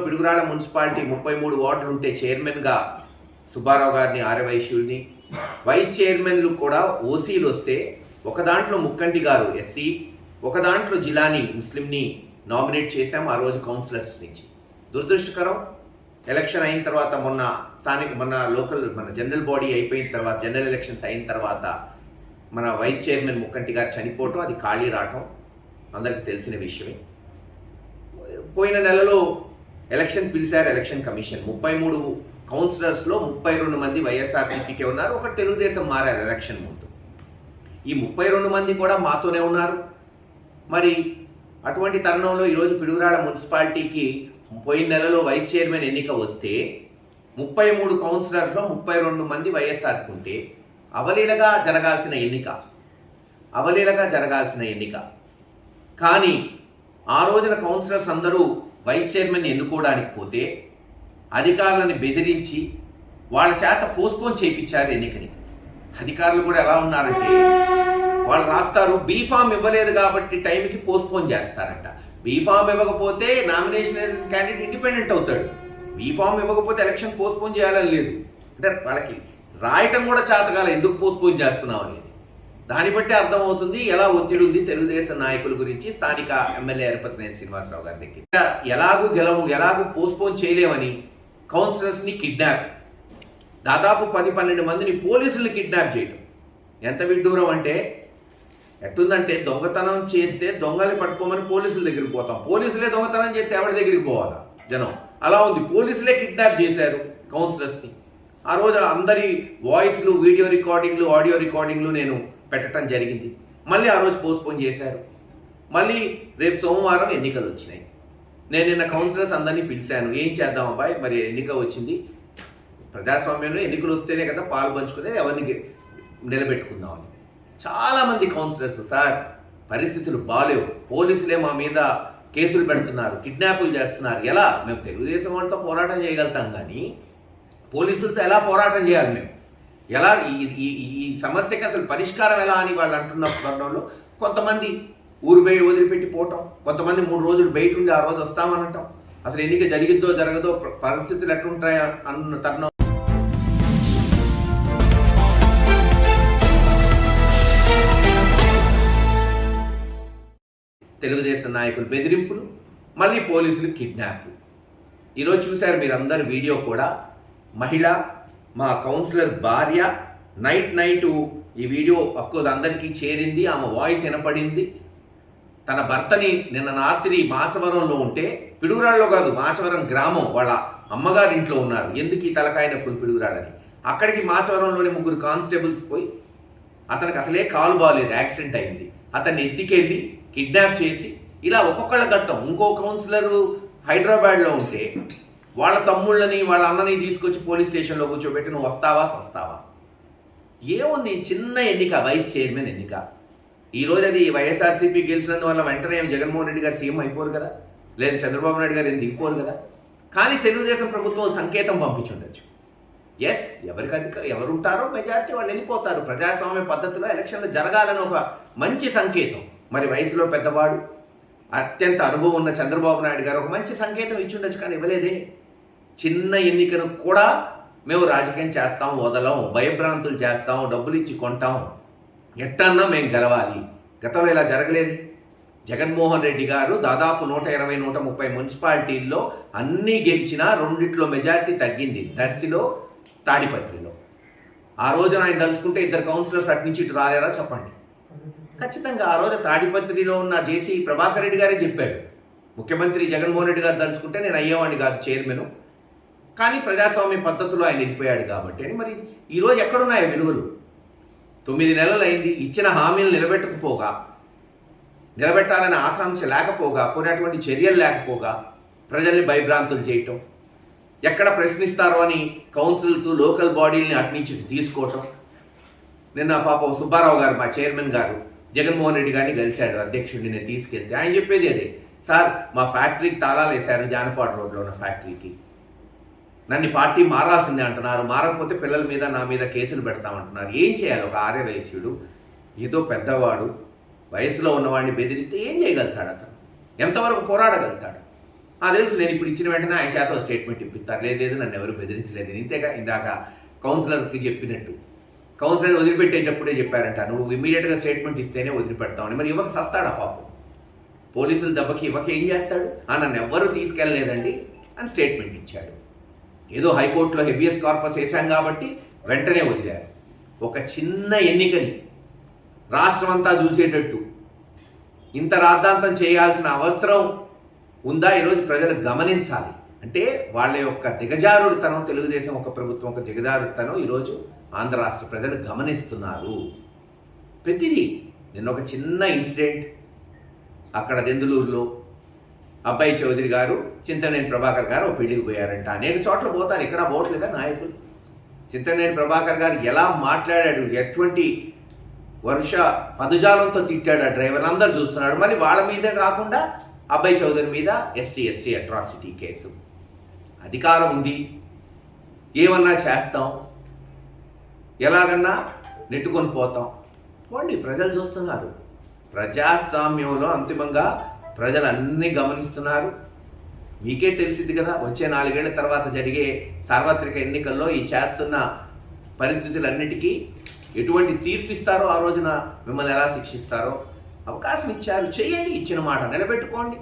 Piduguralla municipality ముప్పై మూడు వార్డులు ఉంటే చైర్మన్గా సుబ్బారావు గారిని ఆర్యవైశ్యుల్ని వైస్ చైర్మన్లు కూడా ఓసీలు వస్తే ఒక దాంట్లో ముక్కంటి గారు ఎస్సీ ఒక దాంట్లో జిలాని ముస్లింని నామినేట్ చేశాం ఆ రోజు కౌన్సిలర్స్ నుంచి. దురదృష్టకరం ఎలక్షన్ అయిన తర్వాత మొన్న స్థానిక మొన్న లోకల్ మన జనరల్ బాడీ అయిపోయిన తర్వాత జనరల్ ఎలక్షన్స్ అయిన తర్వాత మన వైస్ చైర్మన్ ముక్కంటి గారు చనిపోవటం అది ఖాళీ రావటం అందరికీ తెలిసిన విషయమే. పోయిన నెలలో ఎలక్షన్ పిలిచారు ఎలక్షన్ కమిషన్. ముప్పై మూడు కౌన్సిలర్స్లో ముప్పై రెండు మంది వైఎస్ఆర్సీపీకే ఉన్నారు. ఒక తెలుగుదేశం మారారు ఎలక్షన్ ముందు. ఈ ముప్పై రెండు మంది కూడా మాతోనే ఉన్నారు. మరి అటువంటి తరుణంలో ఈరోజు పిడుగురాళ్ళ మున్సిపాలిటీకి పోయిన నెలలో వైస్ చైర్మన్ ఎన్నిక వస్తే ముప్పై మూడు కౌన్సిలర్లో ముప్పై రెండు మంది వైఎస్ఆర్కి ఉంటే అవలీలగా జరగాల్సిన ఎన్నిక అవలీలగా జరగాల్సిన ఎన్నిక. కానీ ఆ రోజున కౌన్సిలర్స్ అందరూ వైస్ చైర్మన్ ఎన్నుకోవడానికి పోతే అధికారులను బెదిరించి వాళ్ళ చేత పోస్ట్పోన్ చేయించారు ఎన్నికని. అధికారులు కూడా ఎలా ఉన్నారంటే వాళ్ళు రాస్తారు బీఫామ్ ఇవ్వలేదు కాబట్టి టైంకి పోస్ట్పోన్ చేస్తారంట. బీఫామ్ ఇవ్వకపోతే నామినేషన్ క్యాండిడేట్ ఇండిపెండెంట్ అవుతాడు. బీఫామ్ ఇవ్వకపోతే ఎలక్షన్ పోస్ట్పోన్ చేయాలని లేదు. అంటే వాళ్ళకి రాయటం కూడా చేతకాల ఎందుకు పోస్ట్పోన్ చేస్తున్నామని దాన్ని బట్టి అర్థమవుతుంది ఎలా ఒత్తిడి ఉంది తెలుగుదేశం నాయకుల గురించి స్థానిక ఎమ్మెల్యే ఎరపతినేని శ్రీనివాసరావు గారి దగ్గర ఎలాగూ గెలవు ఎలాగూ పోస్ట్పోన్ చేయలేమని కౌన్సిలర్స్ని కిడ్నాప్. దాదాపు పది పన్నెండు మందిని పోలీసులు కిడ్నాప్ చేయటం. ఎంత విడ్డూరం అంటే ఎట్టుందంటే దొంగతనం చేస్తే దొంగలు పట్టుకోమని పోలీసుల దగ్గరికి పోతాం. పోలీసులే దొంగతనం చేస్తే ఎవరి దగ్గరికి పోవాలా జనం? అలా ఉంది. పోలీసులే కిడ్నాప్ చేశారు కౌన్సిలర్స్ని. ఆ రోజు అందరి వాయిస్లు వీడియో రికార్డింగ్లు ఆడియో రికార్డింగ్లు నేను పెట్టడం జరిగింది. మళ్ళీ ఆ రోజు పోస్ట్పోన్ చేశారు. మళ్ళీ రేపు సోమవారం ఎన్నికలు వచ్చినాయి నేను నిన్న కౌన్సిలర్స్ అందరినీ పిలిచాను. ఏం చేద్దాం అబ్బాయి? మరి ఎన్నిక వచ్చింది. ప్రజాస్వామ్యంలో ఎన్నికలు వస్తేనే కదా పాలు పంచుకునే ఎవరిని నిలబెట్టుకుందాం నిలబెట్టుకుందామని. చాలామంది కౌన్సిలర్స్ సార్ పరిస్థితులు బాలేవు. పోలీసులే మా మీద కేసులు పెడుతున్నారు కిడ్నాపులు చేస్తున్నారు. ఎలా? మేము తెలుగుదేశం వాళ్ళతో పోరాటం చేయగలుగుతాం కానీ పోలీసులతో ఎలా పోరాటం చేయాలి మేము? ఎలా ఈ ఈ ఈ- సమస్యకి అసలు పరిష్కారం ఎలా అని వాళ్ళు అంటున్న తరుణంలో కొంతమంది ఊరు బయట వదిలిపెట్టి పోవటం కొంతమంది మూడు రోజులు బయట ఉండి ఆ రోజు వస్తామనటం. అసలు ఎన్నిక జరిగిద్దో జరగదో పరిస్థితులు ఎట్లుంటాయో అన్న తరుణం. తెలుగుదేశం నాయకులు బెదిరింపులు మళ్ళీ పోలీసులు కిడ్నాప్ ఈరోజు చూశారు మీరు అందరు వీడియో కూడా. మహిళ మా కౌన్సిలర్ భార్య నైట్ నైట్ ఈ వీడియో అఫ్కోర్స్ అందరికీ చేరింది ఆమె వాయిస్ వినపడింది. తన భర్తని నిన్న రాత్రి మాచవరంలో ఉంటే పిడుగురాళ్ళలో కాదు మాచవరం గ్రామం వాళ్ళ అమ్మగారి ఇంట్లో ఉన్నారు. ఎందుకు ఈ తలకాయ నొప్పులు పిడుగురాళ్ళని అక్కడికి మాచవరంలోని ముగ్గురు కానిస్టేబుల్స్ పోయి అతనికి అసలే కాలు బాగాలేదు యాక్సిడెంట్ అయింది. అతన్ని ఎత్తికెళ్ళి కిడ్నాప్ చేసి ఇలా ఒక్కొక్కళ్ళ ఘట్టం ఇంకో కౌన్సిలర్ హైదరాబాద్లో ఉంటే వాళ్ళ తమ్ముళ్ళని వాళ్ళ అన్నని తీసుకొచ్చి పోలీస్ స్టేషన్లో కూర్చోబెట్టి నువ్వు వస్తావా వస్తావా ఏముంది చిన్న ఎన్నిక వైస్ చైర్మన్ ఎన్నిక? ఈ రోజు అది వైఎస్ఆర్సీపీ గెలిచినందువల్ల వెంటనే జగన్మోహన్ రెడ్డి గారు సీఎం అయిపోరు కదా? లేదా చంద్రబాబు నాయుడు గారు ఏం దిగిపోరు కదా? కానీ తెలుగుదేశం ప్రభుత్వం సంకేతం పంపించుండొచ్చు. ఎస్ ఎవరికి అధిక ఎవరు ఉంటారో మెజారిటీ వాళ్ళు వెళ్ళిపోతారు. ప్రజాస్వామ్య పద్ధతిలో ఎలక్షన్లు జరగాలని ఒక మంచి సంకేతం. మరి వయసులో పెద్దవాడు అత్యంత అనుభవం ఉన్న చంద్రబాబు నాయుడు గారు ఒక మంచి సంకేతం ఇచ్చుండొచ్చు కానీ ఇవ్వలేదే. చిన్న ఎన్నికను కూడా మేము రాజకీయం చేస్తాం వదలం భయభ్రాంతులు చేస్తాం డబ్బులు ఇచ్చి కొంటాం. ఎట్టన్నా మేము గెలవాలి. గతంలో ఇలా జరగలేదు. జగన్మోహన్ రెడ్డి గారు దాదాపు నూట ఇరవై నూట ముప్పై మున్సిపాలిటీల్లో అన్నీ గెలిచినా రెండిట్లో మెజారిటీ తగ్గింది. దర్శిలో తాడిపత్రిలో. ఆ రోజున ఆయన తలుచుకుంటే ఇద్దరు కౌన్సిలర్స్ అటు నుంచి ఇటు రాలేరా చెప్పండి. ఖచ్చితంగా ఆ రోజు తాడిపత్రిలో ఉన్న జేసీ ప్రభాకర్ రెడ్డి గారే చెప్పాడు. ముఖ్యమంత్రి జగన్మోహన్ రెడ్డి గారు తలుచుకుంటే నేను అయ్యేవాడిని కాదు చైర్మన్. కానీ ప్రజాస్వామ్య పద్ధతిలో ఆయన వెళ్ళిపోయాడు కాబట్టి. అని మరి ఈరోజు ఎక్కడున్నాయి విలువలు? తొమ్మిది నెలలు అయింది ఇచ్చిన హామీలు నిలబెట్టకపోగా నిలబెట్టాలనే ఆకాంక్ష లేకపోగా పోయినటువంటి చర్యలు లేకపోగా ప్రజల్ని భయభ్రాంతులు చేయటం ఎక్కడ ప్రశ్నిస్తారో అని కౌన్సిల్స్ లోకల్ బాడీలని అట్నుంచి తీసుకోవటం. నిన్న పాపం సుబ్బారావు గారు మా చైర్మన్ గారు జగన్మోహన్ రెడ్డి గారిని కలిశాడు అధ్యక్షుడిని నేను తీసుకెళ్తే. ఆయన చెప్పేది అదే సార్ మా ఫ్యాక్టరీకి తాళాలు వేశారు జానపాడు రోడ్లో ఉన్న ఫ్యాక్టరీకి. నన్ను పార్టీ మారాల్సిందే అంటున్నారు. మారకపోతే పిల్లల మీద నా మీద కేసులు పెడతామంటున్నారు. ఏం చేయాలి? ఒక ఆర్యవయస్యుడు ఏదో పెద్దవాడు వయసులో ఉన్నవాడిని బెదిరిస్తే ఏం చేయగలుగుతాడు అతను? ఎంతవరకు పోరాడగలుగుతాడు? ఆ తెలుసు నేను ఇప్పుడు ఇచ్చిన వెంటనే ఆయన చేత ఒక స్టేట్మెంట్ ఇప్పిస్తారు. లేదు లేదు నన్ను ఎవరు బెదిరించలేదు. ఇంతేగా ఇందాక కౌన్సిలర్కి చెప్పినట్టు. కౌన్సిలర్ వదిలిపెట్టేటప్పుడే చెప్పారంట నువ్వు ఇమీడియట్గా స్టేట్మెంట్ ఇస్తేనే వదిలిపెడతామని మరి ఇవ్వక సస్తాడా పాపం? పోలీసులు దెబ్బకి ఇవ్వక ఏం చేస్తాడు? ఆ నన్ను ఎవ్వరూ తీసుకెళ్ళలేదండి అని స్టేట్మెంట్ ఇచ్చాడు. ఏదో హైకోర్టులో హెబియస్ కార్పస్ వేశాం కాబట్టి వెంటనే వదిలారు. ఒక చిన్న ఎన్నికని రాష్ట్రం అంతా చూసేటట్టు ఇంత రాద్ధాంతం చేయాల్సిన అవసరం ఉందా? ఈరోజు ప్రజలు గమనించాలి. అంటే వాళ్ళ యొక్క దిగజారుడుతనం తెలుగుదేశం ఒక ప్రభుత్వం ఒక దిగజారుడుతనం ఈరోజు ఆంధ్ర రాష్ట్ర ప్రజలు గమనిస్తున్నారు. ప్రతిదీ. నిన్న ఒక చిన్న ఇన్సిడెంట్ అక్కడ దెందులూరులో అబ్బాయి చౌదరి గారు చింతనేని ప్రభాకర్ గారు పెళ్ళికి పోయారంట. అనేక చోట్ల పోతారు. ఇక్కడ పోవట్లేదా నాయకులు? చింతనేని ప్రభాకర్ గారు ఎలా మాట్లాడాడు? ఎటువంటి వర్ష పదజాలంతో తిట్టాడు ఆ డ్రైవర్ అందరు చూస్తున్నాడు మరి వాళ్ళ మీదే కాకుండా అబ్బాయి చౌదరి మీద ఎస్సీ ఎస్టీ అట్రాసిటీ కేసు. అధికారం ఉంది. ఏమన్నా చేస్తాం? ఎలాగన్నా నెట్టుకొని పోతాం. పోండి ప్రజలు చూస్తున్నారు. ప్రజాస్వామ్యంలో అంతిమంగా ప్రజలు అన్నీ గమనిస్తున్నారు. మీకే తెలిసింది కదా వచ్చే నాలుగేళ్ళ తర్వాత జరిగే సార్వత్రిక ఎన్నికల్లో ఈ చేస్తున్న పరిస్థితులన్నిటికీ ఎటువంటి తీర్పు ఇస్తారో ఆ రోజున మిమ్మల్ని ఎలా శిక్షిస్తారో అవకాశం ఇచ్చారు. చేయండి ఇచ్చిన మాట నిలబెట్టుకోండి.